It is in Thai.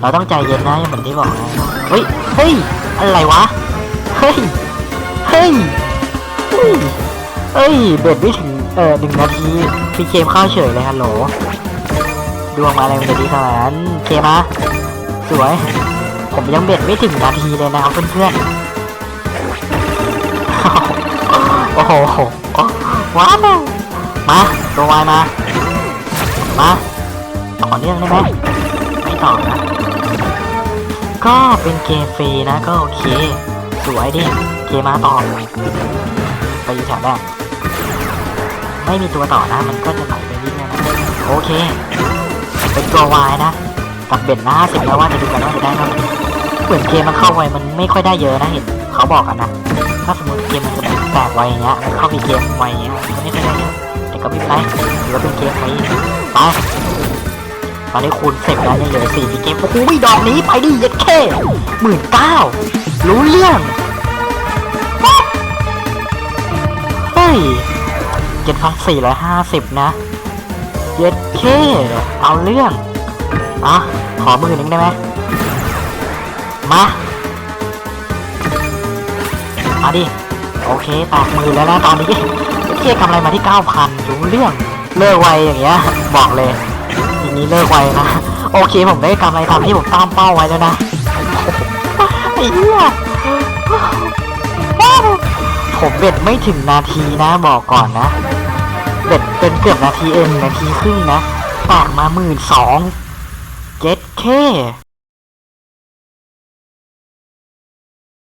เราต้องใจเย็นนะเหมือนที่บอกนะเฮ้ย เฮ้ย อะไรวะ เฮ้ย เฮ้ย เฮ้ยเฮ้ยเบ็ดไม่ถึง เออหนึ่งนาทีพี่เกมเข้าเฉยเลยฮัลโหล ดวงมาอะไรมันจะดีขนาดนั้นเคมาสวย ผมยังเบ็ดไม่ถึงนาทีเลยนะครับเพื่อนๆ โอ้โห ว้าวมาตัววายมา มา ต่อเนื่องได้ไหมไม่ต่อนะ ก็เป็นเกมฟรีนะก็โอเค สวยดิ เกมมาต่อไปอยู่แถวแรกไม่มีตัวต่อนะ มันก็จะไหลไปเรื่อยๆนะโอเค เป็นตัววายนะกับเบ็ดหน้าสิบแล้วว่าจะดูกันว่าจะได้เท่าไหร่เหมือนเกมมันเข้าไวมันไม่ค่อยได้เยอะนะเห็นเขาบอกกันนะ ถ้าสมมติเกมมันจะแตกไวอย่างเงี้ยเข้ามีเกมไวอย่างเงี้ยมันไม่ได้เยอะแต่ก็ไม่เป็นไรถือว่าเป็นเกมไวไป ตอนนี้คูณสิบแล้วยังเหลือสี่ที่เกมโอ้โหดอกนี้ไปดิยัดแค่หมื่นเก้ารู้เรื่องเฮ้ยเจ็ดพันสี่ร้อยห้าสิบนะเย็ดเคเอาเรื่องอะขอมือหนึ่งได้ไหมมามาดิโอเคแตกมือแล้วนะตอนนี้เทียกำไรมาที่9,000รู้เรื่องเลิกไวอย่างเงี้ยบอกเลย ทีนี้เลิกไวนะ โอเคผมได้กำไรตามที่ผมตั้งเป้าไว้แล้วนะไอ้เหี้ยผมเบ็ดไม่ถึงนาทีนะบอกก่อนนะ เบ็ดเป็นเกือบนาทีเองนาทีครึ่งนะ แตกมาหมื่นสองเจ็ดเค